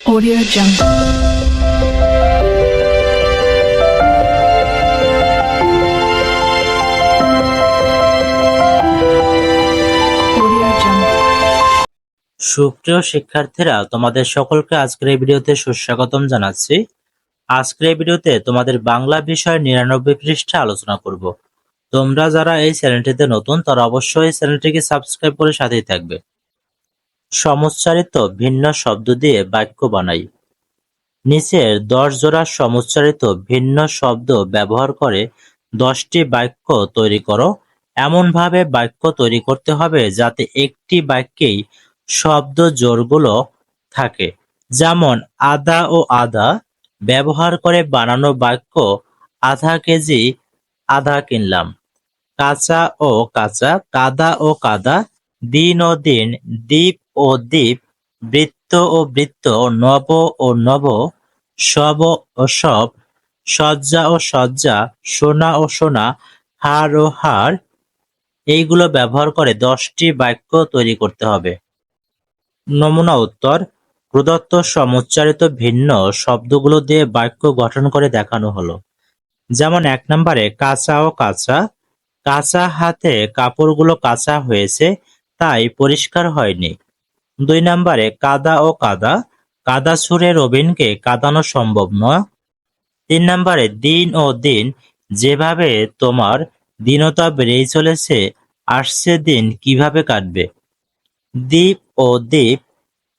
Audio Jungle. সুপ্রিয় শিক্ষার্থীরা, তোমাদের সকলকে আজকের এই ভিডিওতে সুস্বাগতম জানাচ্ছি। আজকের এই ভিডিওতে তোমাদের বাংলা বিষয়ের নিরানব্বই পৃষ্ঠা আলোচনা করব। তোমরা যারা এই চ্যানেলটিতে নতুন, তারা অবশ্যই চ্যানেলটিকে সাবস্ক্রাইব করে সাথেই থাকবে। সমুচ্চারিত ভিন্ন শব্দ দিয়ে বাক্য বানাই। নিচের দশ জোড়া সমুচ্চারিত ভিন্ন শব্দ ব্যবহার করে দশটি বাক্য তৈরি করো। এমনভাবে বাক্য তৈরি করতে হবে যাতে একটি বাক্যেই শব্দ জোড়গুলো থাকে। যেমন আদা ও আদা ব্যবহার করে বানানো বাক্য, আধা কেজি আধা কিনলাম। কাঁচা ও কাঁচা, কাদা ও কাদা, দিন ও দিন, দ্বীপ ও দ্বীপ, বৃত্ত ও বৃত্ত, নব ও নব, সব ও সব, সজ্জা ও সজ্জা, সোনা ও সোনা হার ও হার এইগুলো ব্যবহার করে দশটি বাক্য তৈরি করতে হবে। নমুনা উত্তর, প্রদত্ত সমুচ্চারিত ভিন্ন শব্দগুলো দিয়ে বাক্য গঠন করে দেখানো হলো। যেমন এক নম্বরে, কাঁচা ও কাঁচা কাঁচা হাতে কাপড়গুলো কাঁচা হয়েছে, তাই পরিষ্কার হয়নি। দুই নম্বরে, কাদা ও কাদা। কাদা ছুঁড়ে রবিনকে কাঁদানো সম্ভব নয়। তিন নম্বরে, দিন ও দিন যেভাবে তোমার দিনতা বেড়েই চলেছে আসছে দিন কীভাবে কাটবে? দ্বীপ ও দ্বীপ,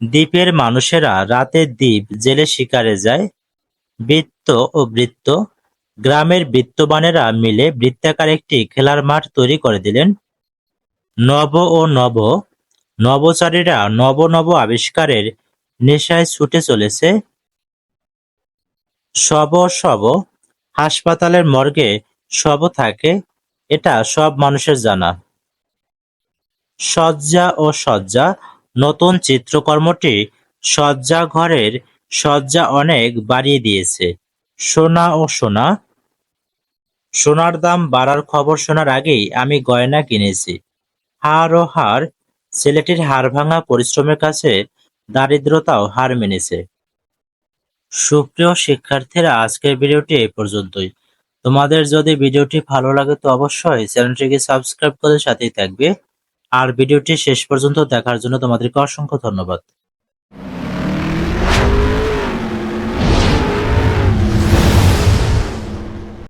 দ্বীপের মানুষেরা রাতে দ্বীপ জেলে শিকারে যায়। বৃত্ত ও বৃত্ত, গ্রামের বৃত্তবানেরা মিলে বৃত্তাকার একটি খেলার মাঠ তৈরি করে দিলেন। নব ও নব নবচারীরা নব নব আবিষ্কারের নেশায় ছুটে চলেছে। শব শব, হাসপাতালের মর্গে শব থাকে, এটা সব মানুষের জানা। সজ্জা ও সজ্জা নতুন চিত্রকর্মটি সজ্জা ঘরের সজ্জা অনেক বাড়িয়ে দিয়েছে। সোনা ও সোনা, সোনার দাম বাড়ার খবর শোনার আগেই আমি গয়না কিনেছি। হার ও হার ছেলেটির হাড় ভাঙা পরিশ্রমের কাছে দারিদ্রতাও হার মেনেছে। সুপ্রিয় শিক্ষার্থীরা, আজকের ভিডিওটি এই পর্যন্তই। তোমাদের যদি ভিডিওটি ভালো লাগে তো অবশ্যই চ্যানেলটিকে সাবস্ক্রাইব করে সাথেই থাকবে। আর ভিডিওটি শেষ পর্যন্ত দেখার জন্য তোমাদেরকে অসংখ্য ধন্যবাদ।